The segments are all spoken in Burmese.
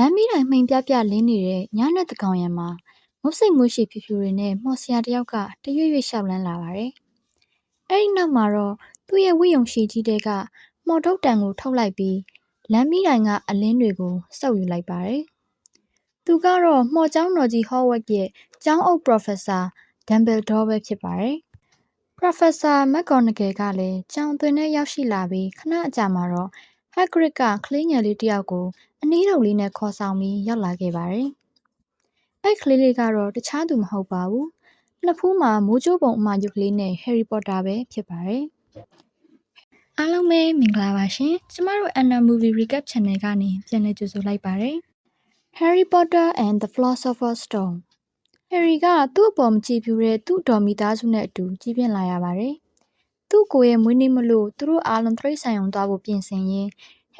လမ်းမီးတိုင်မှိန်ပြပြလင်းနေတဲ့ညနက်သန်းခေါင်ယံမှာ မုတ်ဆိတ်မွေးရှည်ဖြူဖြူတွေနဲ့မှော်ဆရာတယောက်ကတရွေ့ရွေ့လျှောက်လှမ်းလာပါတယ်။အဲဒီနောက်မှာတော့သူ့ရဲ့ဝတ်ရုံရှည်ကြီးထဲကမှော်တုတ်တံကိုထုတ်လိုက်ပြီးလမ်းမီးတိုင်ကအလင်းတွေကိုစုပ်ယူလိုက်ပါတယ်။သူကတော့မှော်ကျောင်းတော်ကြီး Hogwarts ရဲ့ကျောင်းအုပ် Professor Dumbledore ပဲဖြစ်ပါတယ်။ Professor McGonagall ကလည်းကျောင်းအသွင်ထဲရောက်ရှိလာပြီးခဏအကြာမှာတော့ Hagrid ကကလေးငယ်လေးတယောက်ကိုအနီးတုပ်လေးနဲ့ခေါ်ဆောင်ပြီးရောက်လာခဲ့ပါတယ်။အဲ့ကလေးလေးကတော့တခြားသူမဟုတ်ပါဘူး။နှစ်ဖူးမှာမိုးကြိုးပုံအမရုပ်ကလေးနဲ့ Harry Potter ပဲဖြစ်ပါတယ်။အားလုံးပဲမင်္ဂလာပါရှင်။ကျမတို့ Anna Movie Recap Channel ကနေပြန်လည်ကြိုဆိုလိုက်ပါတယ်။ Harry Potter and the Philosopher's Stone Harry ကသူ့အပေါ်မကြည့်ဘူးတဲ့သူ့တော်မိသားစုနဲ့အတူကြီးပြင်းလာရပါတယ်။သူ့ကိုယ်ရဲ့မွေးနေ့မလို့သူတို့အားလုံးသရိတ်ဆိုင်ုံသွားဖို့ပြင်ဆင်ရင်း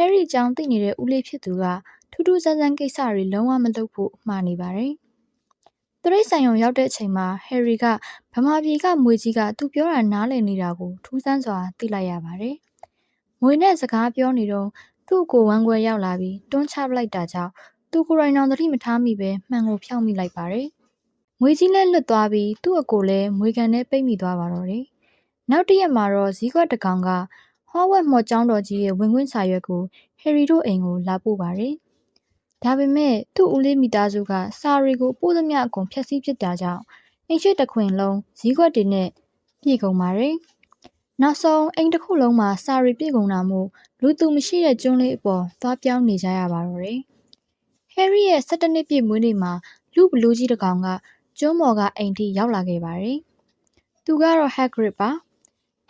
Harry အကြောင်းသိနေတဲ့ဦးလေးဖြစ်သူကထူးထူးဆန်းဆန်းကိစ္စတွေလုံးဝမလုပ်ဖို့မှားနေပါတယ်။သရိတ်ဆိုင်ုံရောက်တဲ့အချိန်မှာ Harry ကဗမာပြည်ကမွေကြီးကသူပြောတာနားလည်နေတာကိုထူးဆန်းစွာသိလိုက်ရပါတယ်။မွေနဲ့စကားပြောနေတော့သူ့ကိုဝမ်းခွဲရောက်လာပြီးတွန်းချပလိုက်တာကြောင့်သူကိုယ်တိုင်တော်သတိမထားမိပဲမှန်ကိုဖြောက်မိလိုက်ပါတယ်။မွေကြီးလည်းလွတ်သွားပြီးသူ့အကိုလည်းမွေကန်နဲ့ပိတ်မိသွားပါတော့တယ်။နောက်တရက်မှာတော့ဇီးကွက်တကောင်က ဟောဝက်မော်ကျောင်းတော်ကြီးရဲ့ဝင်ခွင့်စာရွက်ကိုဟယ်ရီတို့အိမ်ကိုလာပို့ပါတယ်။ဒါပေမဲ့သူ့ဦးလေးမိသားစုကစာတွေကိုပို့သမျှအကုန်ဖျက်ဆီးပစ်တာကြောင့်အိမ်ရှိတစ်ခွင်လုံးဇီးကွက်တွေနဲ့ပြည့်ကုန်ပါတယ်။နောက်ဆုံးအိမ်တစ်ခုလုံးမှာစာရီပြည့်ကုန်တာမို့လူသူမရှိတဲ့ကျွန်းလေးအပေါ်သွားပြောင်းနေကြရပါတော့တယ်။ဟယ်ရီရဲ့၁၇နှစ်ပြည့်မွေးနေ့မှာလူဘလူးကြီးတစ်ကောင်ကကျွန်းပေါ်ကအိမ်ထိရောက်လာခဲ့ပါတယ်။သူကတော့ Hagrid ပါ။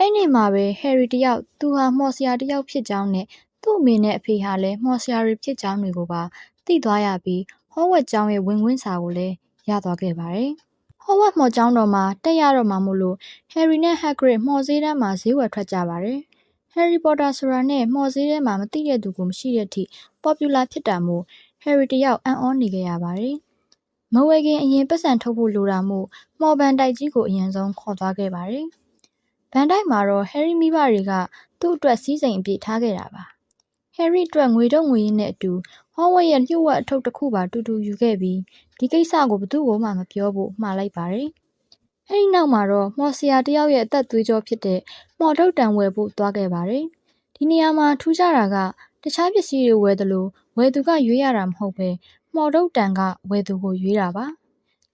အဲ့နေ့မှာပဲ Harry တယောက်သူဟာမော်ဆရာတယောက်ဖြစ်ကြောင်းနဲ့သူ့အမေနဲ့အဖေဟာလည်းမော်ဆရာတွေဖြစ်ကြောင်းတွေကိုပါသိသွားရပြီးဟောဝက်ကျောင်းရဲ့ဝင်ခွင့်စာကိုလည်းရသွားခဲ့ပါတယ်။ဟောဝက်မော်ကျောင်းတော်မှာတက်ရတော့မှာမို့လို့ Harry နဲ့ Hagrid မော်ဈေးတန်းမှာဈေးဝယ်ထွက်ကြပါတယ်။ Harry Potter ဆိုတာနဲ့မော်ဈေးထဲမှာမသိတဲ့သူကိုမရှိတဲ့အထိ popular ဖြစ်တာမို့ Harry တယောက်အံ့ဩနေခဲ့ရပါတယ်။မဝယ်ခင်အရင်ပတ်စံထုတ်ဖို့လိုတာမို့မော်ဘန်တိုက်ကြီးကိုအရင်ဆုံးခေါ်သွားခဲ့ပါတယ်။ ဘန်တိုက်မှာတော့ Harry မိဘတွေကသူ့အတွက်စီးစိမ်အပြည့်ထားခဲ့တာပါ။ Harry အတွက်ငွေတော့ငွေရင်းနဲ့အတူဟောဝက်ရဲ့လျှို့ဝှက်အထုပ်တစ်ခုပါတူတူယူခဲ့ပြီးဒီကိစ္စကိုဘသူ့ကိုမှမပြောဖို့မှာလိုက်ပါတယ်။အဲဒီနောက်မှာတော့မော်ဆရာတယောက်ရဲ့အသက်သွေးကြောဖြစ်တဲ့မော်ထုတ်တံဝယ်ဖို့သွားခဲ့ပါတယ်။ဒီနေရာမှာထူးခြားတာကတခြားပစ္စည်းတွေဝယ်သလိုဝယ်သူကရွေးရတာမဟုတ်ပဲမော်ထုတ်တံကဝယ်သူကိုရွေးတာပါ။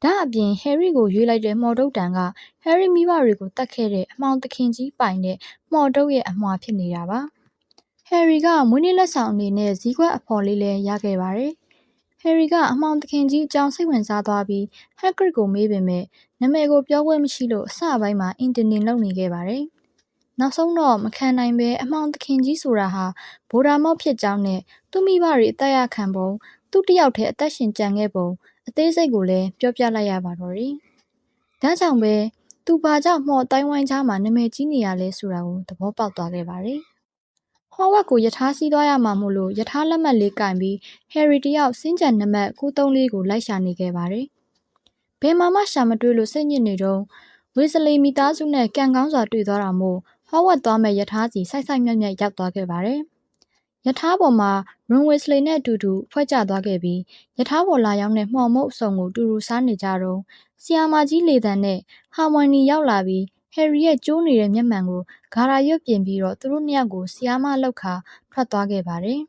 ဒါအပြင် Harry ကိုရွေးလိုက်တဲ့မော်တုတ်တန်က Harry မိဘတွေကိုတတ်ခဲ့တဲ့အမောင်သခင်ကြီးပိုင်တဲ့မော်တုတ်ရဲ့အမွှာဖြစ်နေတာပါ။ Harry ကမွေးနေ့လက်ဆောင်အနေနဲ့ဇီးကွက်အဖော်လေးလည်းရခဲ့ပါတယ်။ Harry ကအမောင်သခင်ကြီးအကြောင်းစိတ်ဝင်စားသွားပြီး Hagrid ကိုမေးပေမဲ့နာမည်ကိုပြောခွင့်မရှိလို့အစပိုင်းမှာအင်တင်တင်လုပ်နေခဲ့ပါတယ်။နောက်ဆုံးတော့မခံနိုင်ပဲအမောင်သခင်ကြီးဆိုတာဟာဗိုလ်ဒါမော့ဖြစ်ကြောင်းနဲ့သူ့မိဘတွေအသက်ရခံပုံသူ့တယောက်တည်းအသက်ရှင်ကြံခဲ့ပုံ အသေးစိတ်ကိုလည်းပြောပြလိုက်ရပါတော့တယ်။ဒါကြောင့်ပဲသူဘာကြောင့်မော်တိုင်းဝိုင်းကြားမှာနာမည်ကြီးနေရလဲဆိုတာကိုသဘောပေါက်သွားခဲ့ပါတယ်။ဟောဝက်ကိုယထာစီးသွားရမှာမို့လို့ယထာလက်မှတ်လေးကင်ပြီးဟယ်ရီတယောက်စင်းကြံနံပါတ်934ကိုလိုက်ရှာနေခဲ့ပါတယ်။ဘယ်မှာမှရှာမတွေ့လို့စိတ်ညစ်နေတော့ဝေစလီမိသားစုနဲ့ကံကောင်းစွာတွေ့သွားတာမို့ဟောဝက်သွားမဲ့ယထာစီစိုက်စိုက်မြတ်မြတ်ရောက်သွားခဲ့ပါတယ်။ ယထာပေါ်မှာရွန်ဝေစလီနဲ့အတူတူဖွဲ့ကျသွားခဲ့ပြီးယထာပေါ်လာရောက်တဲ့မှော်မုတ်အစုံကိုတူတူစားနေကြတော့ဆီယာမာကြီးလေတန်နဲ့ဟာမိုင်နီရောက်လာပြီးဟယ်ရီရဲ့ကျိုးနေတဲ့မျက်မှန်ကိုဂါရာရွတ်ပြင်ပြီးတော့သူတို့နှစ်ယောက်ကိုဆီယာမလောက်ခါထွက်သွားခဲ့ပါတယ်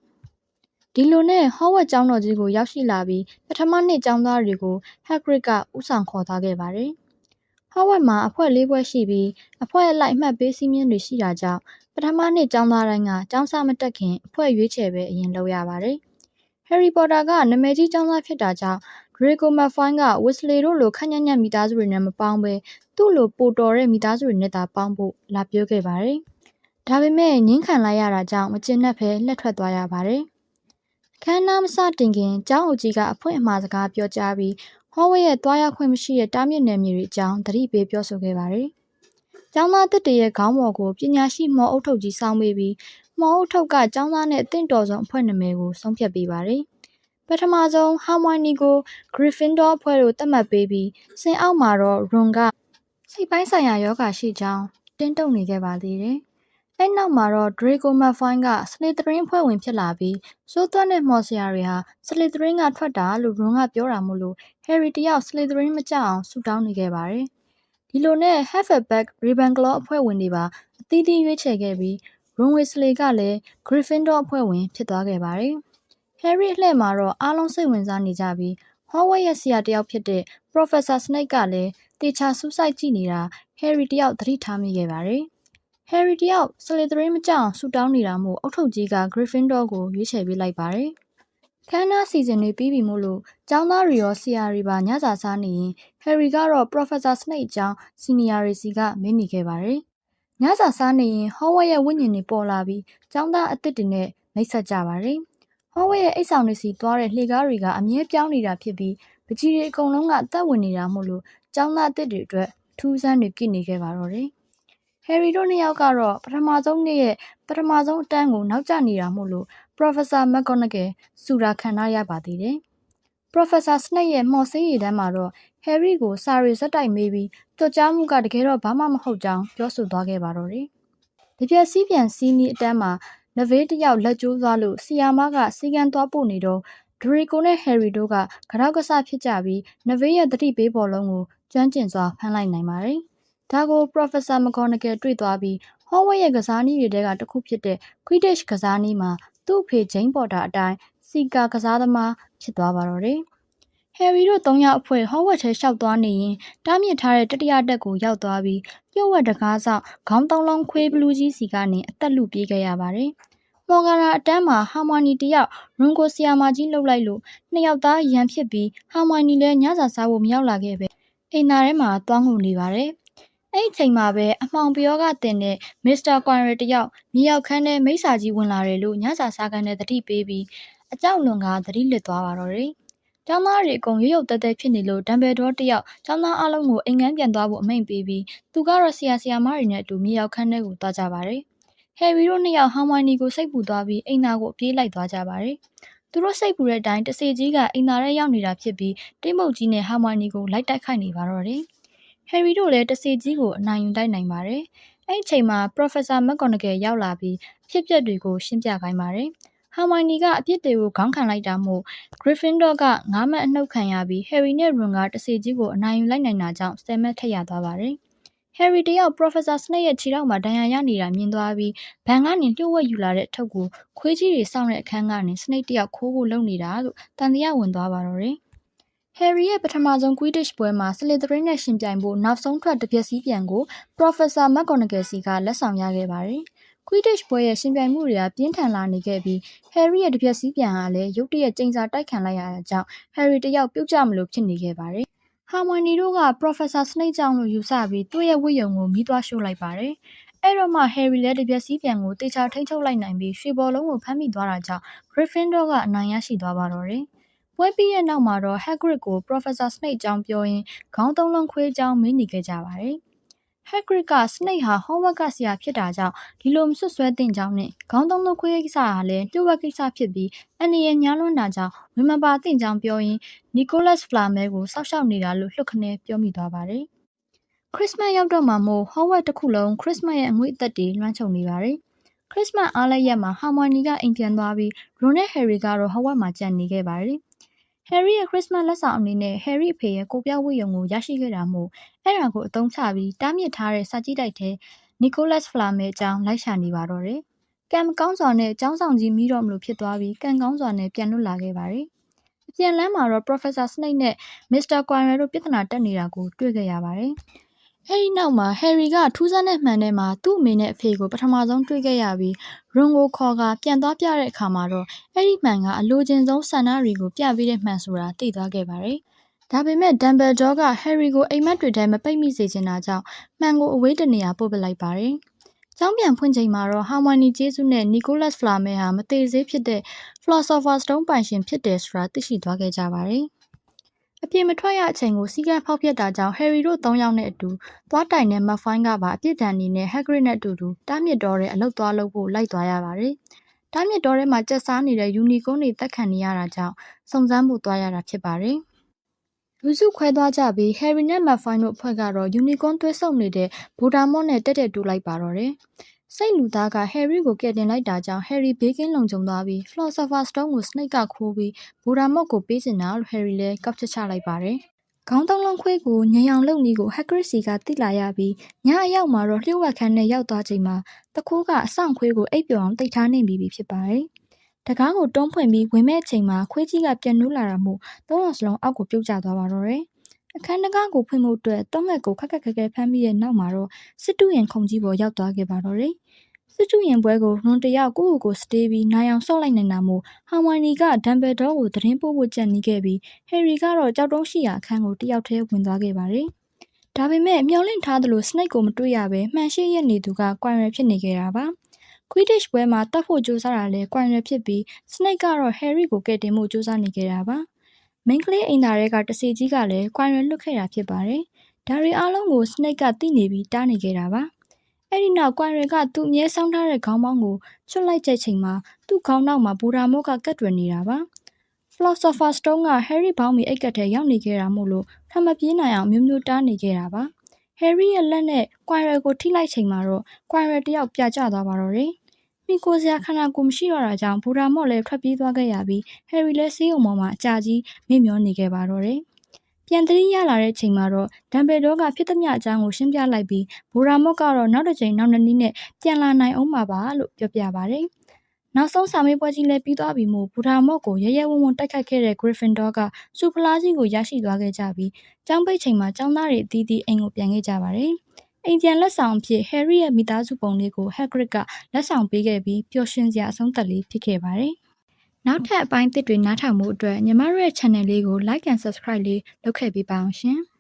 ။ဒီလိုနဲ့ဟောဝက်ကျောင်းတော်ကြီးကိုရောက်ရှိလာပြီးပထမနှစ်ကျောင်းသားတွေကိုဟက်ဂရစ်ကဥဆောင်ခေါ်သွားခဲ့ပါတယ်။ဟောဝက်မှာအဖွဲ့၄ဖွဲ့ရှိပြီးအဖွဲ့အလိုက်အမှတ်ပေးစည်းမျဉ်းတွေရှိတာကြောင့် ပထမနှစ်ကျောင်းသားတိုင်းကကျောင်းစာမတက်ခင်အဖွဲ့ရွေးချယ်ပဲအရင်လုပ်ရပါတယ်။ Harry Potter ကနာမည်ကြီးကျောင်းသားဖြစ်တာကြောင့် Draco Malfoy က Weasley တို့လိုခက်ညံ့ညံ့မိသားစုတွေနဲ့မပေါင်းဘဲသူ့လိုပိုတော်တဲ့မိသားစုတွေနဲ့သာပေါင်းဖို့လာပြောခဲ့ပါတယ်။ဒါပေမဲ့ငင်းခံလိုက်ရတာကြောင့်မကျင်납ဖဲလက်ထွက်သွားရပါတယ်။ခန်းနာမစတင်ခင်ကျောင်းအုပ်ကြီးကအဖွင့်အမှားစကားပြောကြားပြီးဟောဝဲရဲ့တွားရောက်ခွင့်မရှိတဲ့တားမြစ်နယ်မြေတွေအကြောင်းသတိပေးပြောဆိုခဲ့ပါတယ်။ ကျောင်းသားတစ်တရဲ့ခေါင်းပေါ်ကိုပညာရှိမော်အုပ်ထုတ်ကြီးစောင်းပေးပြီးမော်အုပ်ထုတ်ကကျောင်းသားနဲ့အသင့်တော်ဆုံးအဖွဲ့နာမည်ကိုဆုံးဖြတ်ပေးပါတယ်။ပထမဆုံးဟာမိုင်နီကို Gryffindor အဖွဲ့တို့သတ်မှတ်ပေးပြီးဆင်အောက်မှာတော့ Ron ကစိတ်ပိုင်းဆိုင်ရာယောဂရှိကြောင်းတင်းတုံနေခဲ့ပါသေးတယ်အဲ့နောက်မှာတော့ Draco Malfoy က Slytherin အဖွဲ့ဝင်ဖြစ်လာပြီးစိုးသွက်တဲ့မော်ဆရာတွေဟာ Slytherin ကထွက်တာလို့ Ron ကပြောတာမို့လို့ Harry တယောက် Slytherin မကြောက်အောင်ဆူတောင်းနေခဲ့ပါတယ်။ ဒီလိုနဲ့ Hufflepuff Ravenclaw အဖွဲ့ဝင်တွေပါအသီးသီးရွေးချယ်ခဲ့ပြီး Ron Weasley ကလည်း Gryffindor အဖွဲ့ဝင်ဖြစ်သွားခဲ့ပါတယ်။ Harry အလှည့်မှာတော့အားလုံးစိတ်ဝင်စားနေကြပြီး Hogwarts ရဲ့ဆရာတယောက်ဖြစ်တဲ့ Professor Snape ကလည်းတေချာစူးစိုက်ကြည့်နေတာ Harry တယောက်သတိထားမိခဲ့ပါတယ်။ Harry တယောက် Slytherin မကြောက်အောင်ဆူတောင်းနေတာမို့အုတ်ထုပ်ကြီးက Gryffindor ကိုရွေးချယ်ပေးလိုက်ပါတယ်။ ခန်းနာစီစဉ်တွေပြီးပြီမို့လို့ကျောင်းသားတွေရောဆရာတွေပါညစာစားနေရင် Harry ကတော့ Professor Snape အကြောင်း Senior တွေစီကမေးနေခဲ့ပါတယ်။ညစာစားနေရင် Hogwarts ရဲ့ဝိညာဉ်တွေပေါ်လာပြီးကျောင်းသားအသစ်တွေနဲ့မိတ်ဆက်ကြပါတယ်။ Hogwarts ရဲ့အိတ်ဆောင်တွေစီသွားတဲ့လှေကားတွေကအမြဲပြောင်းနေတာဖြစ်ပြီးပကြီးတွေအကုန်လုံးကအသက်ဝင်နေတာမို့လို့ကျောင်းသားအသစ်တွေအတွက်ထူးဆန်းတွေပြည့်နေခဲ့ပါတော့တယ်။ Harry တို့နှစ်ယောက်ကတော့ပထမဆုံးနေ့ရဲ့ပထမဆုံးအတန်းကိုနောက်ကျနေတာမို့လို့ Professor McGonagall စူတာခံထားရပါသေးတယ်။ Professor Snape ရဲ့မော်ဆေးရည်တန်းမှာတော့ Harry ကိုစာရီဇက်တိုက်မေးပြီးကြော်ကြားမှုကတကယ်တော့ဘာမှမဟုတ်ကြောင်းပြောဆိုသွားခဲ့ပါတော့တယ်။ဒီပြက်စီးပြန်စီးနီးအတန်းမှာနဗေးတယောက်လက်ကျိုးသွားလို့ဆီယာမကစီကံသွားပို့နေတော့ဒရီကိုနဲ့ဟယ်ရီတို့ကကြောက်ကစားဖြစ်ကြပြီးနဗေးရဲ့တတိပေးဘောလုံးကိုကျွမ်းကျင်စွာဖမ်းလိုက်နိုင်ပါတယ်။ ဒါကို Professor McGonagall တွေ့သွားပြီး Hogwarts ရဲ့ကစားနည်းတွေထဲကတစ်ခုဖြစ်တဲ့ Quidditch ကစားနည်းမှာ သူ့အဖေ ဂျိမ်းပေါ်တာအတိုင်းစီကာကစားသမား ဖြစ်သွားပါတော့တယ်။ Harry တို့၃ယောက်အဖွဲ့ Hogwarts ထဲရှောက်သွားနေရင်တားမြစ်ထားတဲ့ တတိယတက်ကို ရောက်သွားပြီးပြုတ်ဝက်တကားဆောင်ခေါင်းသုံးလုံးခွေးဘလူးကြီးစီကနေ အသက်လူပြေးခဲ့ရပါတယ်။မော်ဂါရာအတန်းမှာ ဟာမိုနီတယောက် ရွန်ကိုဆီယာမာကြီးလှုပ်လိုက်လို့ နှစ်ယောက်သား ရန်ဖြစ်ပြီး ဟာမိုနီလည်း ညစာစားဖို့ မရောက်လာခဲ့ပဲအိမ်သားထဲမှာ သွားငုံနေပါတယ်။ အဲ့ဒီချိန်မှာပဲအမှောင်ပြောကတင်တဲ့မစ္စတာကွန်ရတယောက်မြေရောက်ခန်းထဲမိစာကြီးဝင်လာတယ်လို့ညစာစားခန်းထဲသတိပေးပြီးအကြောက်လွန်ကသတိလစ်သွားပါတော့တယ်။ကျောင်းသားတွေအကုန်ရုပ်ရုပ်တဲတဲဖြစ်နေလို့ဒမ်ဘယ်ဒေါတယောက်ကျောင်းသားအလုံးကိုအိမ်ငန်းပြန်သွားဖို့အမိန့်ပေးပြီးသူကတော့ဆရာဆရာမတွေနဲ့အတူမြေရောက်ခန်းထဲကိုသွားကြပါတယ်။ဟယ်ရီတို့နှစ်ယောက်ဟောင်မိုင်နီကိုစိတ်ပူသွားပြီးအိမ်သားကိုပြေးလိုက်သွားကြပါတယ်။သူတို့စိတ်ပူတဲ့အတိုင်းတစေကြီးကအိမ်သားထဲရောက်နေတာဖြစ်ပြီးတိတ်မုတ်ကြီးနဲ့ဟောင်မိုင်နီကိုလိုက်တိုက်ခိုက်နေပါတော့တယ်။ ဟယ်ရီတို့လည်းတစေကြီးကိုအနိုင်ယူတိုက်နိုင်ပါတယ်။အဲ့ဒီချိန်မှာ Professor McGonagall ရောက်လာပြီးအဖြစ်အပျက်တွေကိုရှင်းပြခိုင်းပါတယ်။ဟာမိုင်နီကအပြစ်တွေကိုခေါင်းခံလိုက်တာမို့ Gryffindor ကငါးမှတ်အနှုတ်ခံရပြီး Harry နဲ့ Ron ကတစေကြီးကိုအနိုင်ယူလိုက်နိုင်တာကြောင့်10မှတ်ထက်ရသွားပါတယ်။ Harry တယောက် Professor Snape ရဲ့ခြေထောက်မှာဒဏ်ရာရနေတာမြင်သွားပြီးဘန်ကနေလျှို့ဝှက်ယူလာတဲ့အထုပ်ကိုခွေးကြီးတွေစောင့်တဲ့အခန်းကနေ Snape တယောက်ခိုးဖို့လုပ်နေတာလို့တန်တရားဝင်သွားပါတော့တယ်။ Harry ရဲ့ပထမဆုံး Quidditch ပွဲမှာ Slytherin နဲ့ရှင်ပြိုင်ဖို့နောက်ဆုံးထွက်တစ်ပြက်စီးပြန်ကို Professor McGonagall စီကလက်ဆောင်ရခဲ့ပါတယ်။ Quidditch ပွဲရဲ့ရှင်ပြိုင်မှုတွေကပြင်းထန်လာနေခဲ့ပြီး Harry ရဲ့တစ်ပြက်စီးပြန်ဟာလည်းရုတ်တရက်ကျိန်စာတိုက်ခံလိုက်ရတာကြောင့် Harry တယောက်ပြုတ်ကျမလို့ဖြစ်နေခဲ့ပါတယ်။ Hermione တို့က Professor Snape ကြောင့်လို့ယူဆပြီးသူ့ရဲ့ဝတ်ယုံကိုမီးသွားရှို့လိုက်ပါတယ်။အဲ့တော့မှ Harry လည်းတစ်ပြက်စီးပြန်ကိုတေချာထိန်းချုပ်လိုက်နိုင်ပြီးရွှေဘော်လုံးကိုဖမ်းမိသွားတာကြောင့် Gryffindor ကအနိုင်ရရှိသွားပါတော့တယ်။ ပွဲပြီးရဲ့နောက်မှာတော့ Hagrid ကို Professor Snape ကြောင်းပြောရင်းခေါင်းသုံးလုံးခွေးကြောင်းမေးနေခဲ့ကြပါတယ်။ Hagrid က Snape ဟာ Hogwarts ကဆရာဖြစ်တာကြောင့်ဒီလိုမဆွဆွဲသင့်ကြောင်းနဲ့ခေါင်းသုံးလုံးခွေးကိစ္စဟာလည်းလျှို့ဝှက်ကိစ္စဖြစ်ပြီးအန်ဒီရဲ့ညားလွန်းတာကြောင့်ဝင်မပါသင့်ကြောင်းပြောရင်း Nicholas Flamel ကိုစောက်ရှောက်နေတာလို့လှုပ်ခနဲပြောမိသွားပါတယ်။ Christmas ရောက်တော့မှာမို့ Hogwarts တစ်ခုလုံး Christmas ရဲ့အငွေ့အသက်တွေလွှမ်းခြုံနေပါတယ်။ Christmas အားလပ်ရက်မှာ Hermione ကအိမ်ပြန်သွားပြီး Ron နဲ့ Harry ကတော့ Hogwarts မှာကျန်နေခဲ့ပါတယ်။ Harry ရဲ့ Christmas လက်ဆောင်အနေနဲ့ Harry အဖေရဲ့ ကိုပြောက်ဝတ်ယုံကို ရရှိခဲ့တာမို့ အဲ့ဒါကို အသုံးချပြီး တားမြစ်ထားတဲ့ စာကြည့်တိုက်ထဲ Nicholas Flamel အကြောင်း လိုက်ရှာနေပါတော့တယ်။ကံမကောင်းစွာနဲ့ ကျောင်းဆောင်ကြီး မိတော့မလို့ဖြစ်သွားပြီး ကံကောင်းစွာနဲ့ ပြန်လွတ်လာခဲ့ပါတယ်။အပြန်လမ်းမှာတော့ Professor Snape နဲ့ Mr. Quirrell တို့ ပြဿနာတက်နေတာကို တွေ့ခဲ့ရပါတယ်။ အဲဒီနောက်မှာ Harry ကထူးဆန်းတဲ့မှန်ထဲမှာသူ့အမေနဲ့အဖေကိုပထမဆုံးတွေ့ခဲ့ရပြီး Ron ကိုခေါ်ကပြန်သွားပြတဲ့အခါမှာတော့အဲ့ဒီမှန်ကအလိုချင်ဆုံးဆန္ဒတွေကိုပြပေးတဲ့မှန်ဆိုတာသိသွားခဲ့ပါတယ်။ဒါပေမဲ့ Dumbledore က Harry ကိုအိမ်မက်တွေထဲမပိတ်မိစေချင်တာကြောင့်မှန်ကိုအဝေးတနေရာပို့ပလိုက်ပါတယ်။ကျောင်းပြန်ဖွင့်ချိန်မှာတော့ Hermione ကျေးဇူးနဲ့ Nicholas Flamel ဟာမသေးသေးဖြစ်တဲ့ Philosopher's Stone ပိုင်ရှင်ဖြစ်တယ်ဆိုတာသိရှိသွားခဲ့ကြပါတယ်။ အပြင်မထွက်ရအချိန်ကိုစီကံဖောက်ပြက်တာကြောင့် Harry တို့၃ယောက်နဲ့အတူသွားတိုင်တဲ့ Malfoy ကပါအပြစ်ဒဏ်အနေနဲ့ Hagrid နဲ့အတူတူတားမြစ်တော်တဲ့အလုပ်သွားလုပ်ဖို့လိုက်သွားရပါတယ်။တားမြစ်တော်ထဲမှာကျက်စားနေတဲ့ Unicorn တွေတက်ခံနေရတာကြောင့်စုံစမ်းဖို့သွားရတာဖြစ်ပါတယ်။လူစုခွဲသွားကြပြီး Harry နဲ့ Malfoy တို့အဖွဲ့ကတော့ Unicorn သွေးဆုံနေတဲ့ Voldemort နဲ့တက်တက်တူးလိုက်ပါတော့တယ်။ စိတ်လူသားက Harry ကိုကယ်တင်လိုက်တာကြောင့် Harry ဘေးကင်းလုံခြုံသွားပြီး Philosopher's Stone ကို Snape ကခိုးပြီး Voldemort ကိုပေးချင်တာလို့ Harry လည်းကောက်ချက်ချလိုက်ပါတယ်။ခေါင်းသုံးလုံးခွေးကိုညံရောင်လုပ်နည်းကို Hagrid စီကသိလာရပြီးညအရောက်မှာတော့လျှို့ဝှက်ခန်းနဲ့ရောက်သွားချိန်မှာတခိုးကအဆောင်ခွေးကိုအိပ်ပျော်အောင်တိတ်ထားနေပြီးပြီဖြစ်ပါတယ်။တကားကိုတွန်းဖွင့်ပြီးဝင်မဲ့ချိန်မှာခွေးကြီးကပြန်နိုးလာတာမို့သုံးယောက်စလုံးအောက်ကိုပြုတ်ကျသွားပါတော့တယ်။ အခန်းတကားကိုဖွင့်ဖို့အတွက်တုံးငက်ကိုခက်ခက်ခဲခဲဖမ်းပြီးတဲ့နောက်မှာတော့စစ်တူရင်ခုံကြီးပေါ်ရောက်သွားခဲ့ပါတော့တယ်။စစ်တူရင်ပွဲကိုရွန်တယောက်ကိုယ့်ကိုယ်ကိုစတေးပြီးနိုင်အောင်ဆော့လိုက်နေတာမို့ဟာမိုင်နီကဒမ်ဘယ်ဒေါကိုသတင်းပို့ဖို့ကြံနေခဲ့ပြီးဟယ်ရီကတော့ကြောက်တုံးရှိရာအခန်းကိုတယောက်တည်းဝင်သွားခဲ့ပါတယ်။ဒါပေမဲ့မျောလင့်ထားသလိုစနိတ်ကိုမတွေ့ရဘဲမှန်ရှိရက်နေသူကကွိုင်ရယ်ဖြစ်နေခဲ့တာပါ။ Quidditch ပွဲမှာတတ်ဖို့ကြိုးစားတာလဲကွိုင်ရယ်ဖြစ်ပြီးစနိတ်ကတော့ Harry ကိုကယ်တင်ဖို့ကြိုးစားနေခဲ့တာပါ။ main ကလေးအိမ်သားတွေကတစီကြီးကလည်းကွိုင်ရယ်လွတ်ခဲ့တာဖြစ်ပါတယ်။ဒါတွေအားလုံးကိုစနိတ်ကသိနေပြီးတားနေခဲ့တာပါ။အဲ့ဒီနောက်ကွိုင်ရယ်ကသူ့အမြဲဆောင်းထားတဲ့ခေါင်းပေါင်းကိုချွတ်လိုက်တဲ့ချိန်မှာသူ့ခေါင်းနောက်မှာဘူဒါမော့ကကတ်တွယ်နေတာပါ။ Philosopher Stone က Harry ဘောင်းမီအိတ်ကတ်ထဲရောက်နေခဲ့တာမို့လို့ထမပြေးနိုင်အောင်မျိုးမျိုးတားနေခဲ့တာပါ။ Harry ရဲ့လက်နဲ့ကွိုင်ရယ်ကိုထိလိုက်ချိန်မှာတော့ကွိုင်ရယ်တယောက်ပြကျသွားပါတော့တယ်။ မိကိုစရာခန္ဓာကိုယ်မရှိတော့တာကြောင့်ဘူဒါမော့လည်းထွက်ပြေးသွားခဲ့ရပြီး Harry လည်းဆေးရုံပေါ်မှာအကြာကြီးမေ့မျောနေခဲ့ပါတော့တယ်။ပြန်သတိရလာတဲ့ချိန်မှာတော့ဒမ်ဘယ်ဒေါကဖြစ်သမျှအကြောင်းကိုရှင်းပြလိုက်ပြီးဘူဒါမော့ကတော့နောက်တစ်ချိန်နောက်နှစ်နည်းနဲ့ပြန်လာနိုင်အောင်ပါပါလို့ပြောပြပါတယ်။နောက်ဆုံးစာမေးပွဲကြီးလည်းပြီးသွားပြီမို့ဘူဒါမော့ကိုရရဲဝုံဝုံတိုက်ခိုက်ခဲ့တဲ့ Gryffindor ကစူဖလားကြီးကိုရရှိသွားခဲ့ကြပြီးကျောင်းပိတ်ချိန်မှာကျောင်းသားတွေအသီးသီးအိမ်ကိုပြန်ခဲ့ကြပါတယ်။ အိမ်ပြန်လက်ဆောင်အဖြစ် Harry ရဲ့မိသားစုပုံလေးကို Hagrid ကလက်ဆောင်ပေးခဲ့ပြီးပျော်ရွှင်စရာအဆုံးသတ်လေးဖြစ်ခဲ့ပါတယ်။နောက်ထပ်အပိုင်းသစ်တွေနားထောင်မှုအတွက်ညီမတို့ရဲ့ channel လေးကို like and subscribe လေးလုပ်ခဲ့ပေးပါအောင်ရှင်။